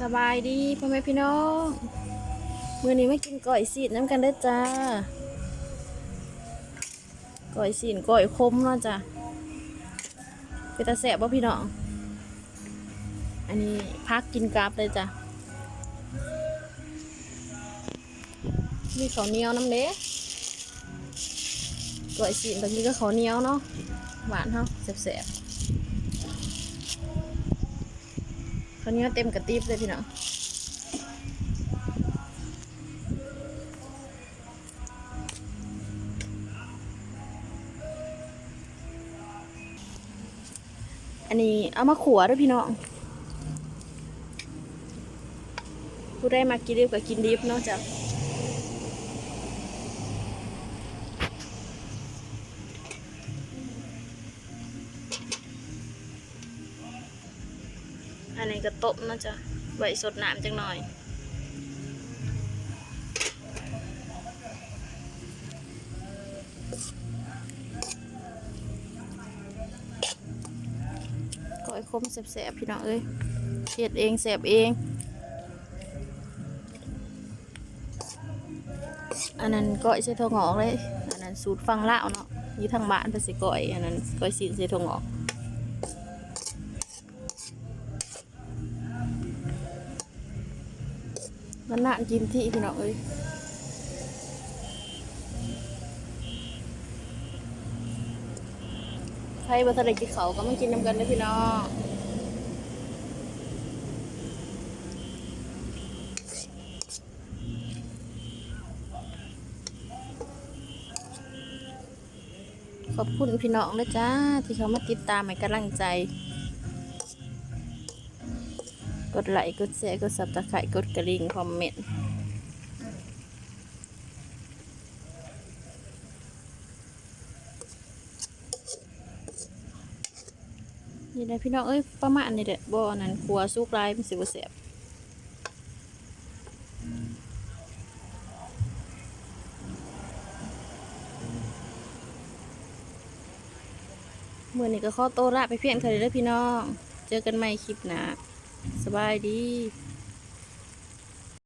สบายดีพ่อแม่พี่น้องมื้อนี้มากินก้อยสีดน้ำกันเด้อจ้าก้อยสีนก้อยคมเนาะจ้ะเป็นตาแสบป่ะพี่น้อง อันนี้พักกินกราบเลยจ้ะมีข้าวเหนียวน้ำเด้ก้อยสีนแบบนี้ก็ข้าวเหนียวเนาะหวานเนาะแสบๆ คราวนี้เต็มกระติบเลยพี่น้องอันนี้เอามาขัวด้วยพี่น้องผู้ได้มากินดิบกับกินดิบเนาะจ้ะ อันนี้ก็ต้มเนาะจ้ะไว้สดน้ำจังหน่อยก้อยคมแสบๆพี่น้องเอ้ยเฮ็ดเองแสบเอง อันนั้นก้อยใส่ถั่วงอกเลย อันนั้นสูตรฟังลาวเนาะอยู่ทางบ้านเพิ่นสิก้อย อันนั้นก้อยซีนใส่ถั่วงอก มันน่ากินที่พี่น้องเอ้ยใครบัทะเลกินเขาวก็มากินน้ำกันนะพี่น้องขอบคุณพี่น้องนะจ้าที่เขามาติดตามให้กำลังใจ กดไลค์กดแชร์กดซับสไครต์กดกระดิ่งคอมเมนต์นี่แหละพี่น้องเอ้ยประมาณนี้แหละบ่อนั้นครัวสุกลายมันสิบ่แซ่บเมื่อนี้ก็ขอโตละไปเพียงเท่านี้เด้พี่น้อง เจอกันใหม่คลิปหน้า สบายดี